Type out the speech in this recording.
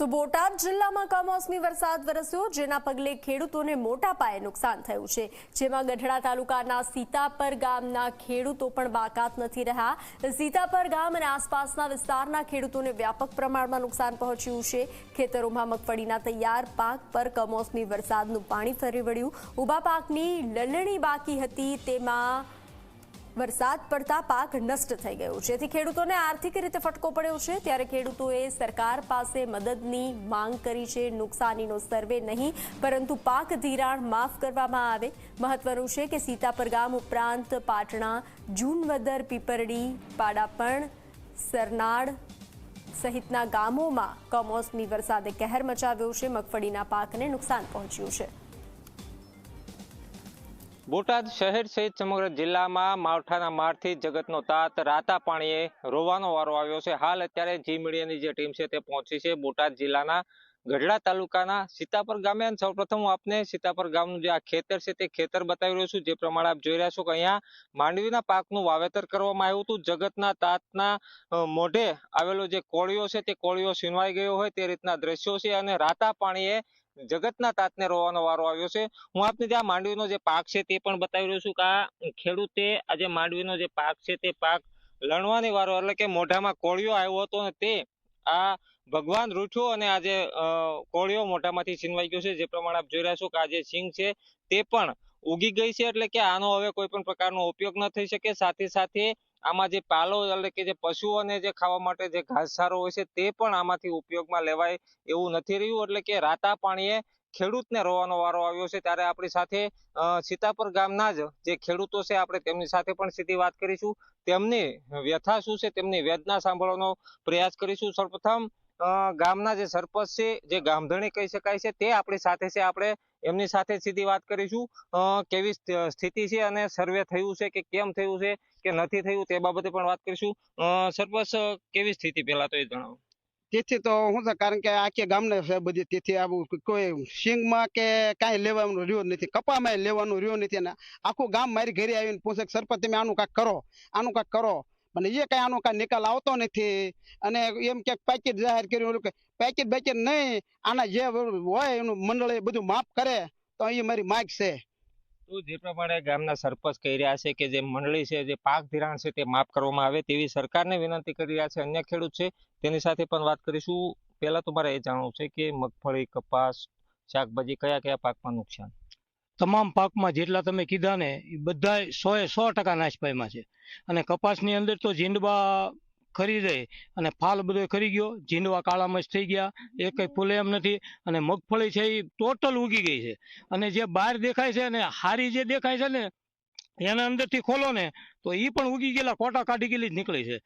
તો બોટાદ જિલ્લામાં કમોસમી વરસાદ વરસ્યો, જેના પગલે ખેડૂતોને મોટા પાયે નુકસાન થયું છે. જેમાં ગઢડા તાલુકાના સીતાપર ગામના ખેડૂતો પણ બાકાત નથી રહ્યા. સીતાપર ગામ અને આસપાસના વિસ્તારના ખેડૂતોને વ્યાપક પ્રમાણમાં નુકસાન પહોંચ્યું છે. ખેતરોમાં મગફળીના તૈયાર પાક પર કમોસમી વરસાદનું પાણી ફરી વળ્યું. ઊભા પાકની લલણી બાકી હતી, તેમાં વરસાદ પડતા પાક નષ્ટ થઈ ગયો છે. જેથી ખેડૂતોને આર્થિક રીતે ફટકો પડ્યો છે. ત્યારે ખેડૂતોએ સરકાર પાસે મદદની માંગ કરી છે. નુકસાનીનો સર્વે નહીં, પરંતુ પાક ધિરાણ માફ કરવામાં આવે. મહત્વનું છે કે સીતાપર ગામ ઉપરાંત પાટણા, જૂનવદર, પીપરડી, પાડાપણ સરનાડ સહિતના ગામોમાં કમોસમી વરસાદે કહેર મચાવ્યો છે. મગફળીના પાકને નુકસાન પહોંચ્યું છે. બોટાદ શહેર સહિત સમગ્ર જિલ્લામાં માવઠાના મારથી જગતનો તાત રાતા પાણીએ રોવાનો વારો આવ્યો છે. હાલ અત્યારે જી મીડિયાની જે ટીમ છે તે પહોંચી છે બોટાદ જિલ્લાના ગઢડા તાલુકાના સીતાપર ગામે. અને સૌપ્રથમ હું આપને સીતાપર ગામનું જે આ ખેતર છે તે ખેતર બતાવી રહ્યો છું. જે પ્રમાણે આપ જોઈ રહ્યા છો કે અહીંયા માંડવીના પાકનું વાવેતર કરવામાં આવ્યું હતું. જગતના તાતના મોઢે આવેલો જે કોળિયો છે તે કોળિયો સીનવાઈ ગયો હોય તે રીતના દ્રશ્યો છે. અને રાતા પાણીએ જગતના તાતને રોવાનો વારો આવ્યો છે. હું આપને જે માંડવીનો જે પાક છે તે પણ બતાવી રહ્યો છું કે આ ખેડૂતે આજે માંડવીનો જે પાક છે તે પાક લણવાની વારો, એટલે કે મોઢામાં કોળિયો આવ્યો હતો ને તે આ ભગવાન રૂઠ્યો અને આજે કોળિયો મોઢામાંથી છીનવાઈ ગયો છે. જે પ્રમાણે આપ જોઈ રહ્યા છો કે આ જે છે તે પણ ઉગી ગઈ છે, એટલે કે આનો હવે કોઈ પણ પ્રકારનો ઉપયોગ ન થઈ શકે. સાથે સાથે આમાં જે પાલો એટલે કે જે પશુઓને જે ખાવા માટે જે ઘાસચારો હોય છે તે પણ આમાંથી ઉપયોગમાં લેવાય એવું નથી રહ્યું. એટલે કે રાતા પાણીએ ખેડૂતને રોવાનો વારો આવ્યો છે ત્યારે આપણી સાથે સીતાપર ગામના જ જે ખેડૂતો છે આપણે તેમની સાથે પણ સીધી વાત કરીશું. તેમની વ્યથા શું છે તેમની વેદના સાંભળવાનો પ્રયાસ કરીશું. સૌપ્રથમ ગામના જે સરપંચ છે, જે ગામધણી કહી શકાય છે, તે આપણી સાથે છે. આપણે એમની સાથે સીધી વાત કરીશું. કેવી સ્થિતિ છે અને સર્વે થયું છે કે કેમ થયું છે, કે નથી થયું તે બાબતે પણ વાત કરીશું. સરપંચ કેવી સ્થિતિ પહેલા તો એ જણાવો. તેથી તો શું છે કારણ કે આખી ગામને બધી તેથી આવું કોઈ સિંગમાં કે કાંઈ લેવાનું રહ્યો નથી. કપામાં લેવાનું રહ્યો નથી ને આખું ગામ મારી ઘરે આવીને પૂછે સરપંચ, તમે આનું કાંઈક કરો, આનું કાંઈક કરો. મને એ કાંઈ આનો કાંઈ નિકાલ આવતો નથી. અને એમ ક્યાંક પેકેટ જાહેર કર્યું કે પેકેટ બેકેટ નહીં, આના જે હોય એનું મંડળ એ બધું માફ કરે, તો એ મારી માગ છે. તો જે પ્રમાણે ગામના સરપંચ કહી રહ્યા છે કે જે મંડળી છે, જે પાક ધિરાણ છે તે માફ કરવામાં આવે તેવી સરકારને વિનંતી કરી રહ્યા છે અન્ય ખેડૂત છે, તેની સાથે પણ વાત કરીશું. પહેલા તો મારે એ જાણવું છે કે મગફળી, કપાસ, શાકભાજી કયા કયા પાકમાં નુકસાન? તમામ પાકમાં જેટલા તમે કીધા ને, એ બધા સો એ સો ટકા નાશ પામ્યા છે. અને કપાસની અંદર તો જીંડવા ખરી જાય અને ફાલ બધો ખરી ગયો. જીંડવા કાળા મચ થઈ ગયા, એ કંઈ ફૂલે એમ નથી. અને મગફળી છે એ ટોટલ ઉગી ગઈ છે. અને જે બહાર દેખાય છે અને હારી જે દેખાય છે ને, એના અંદરથી ખોલો ને, તો એ પણ ઉગી ગયેલા, કોટા કાઢી ગયેલી જ નીકળી છે.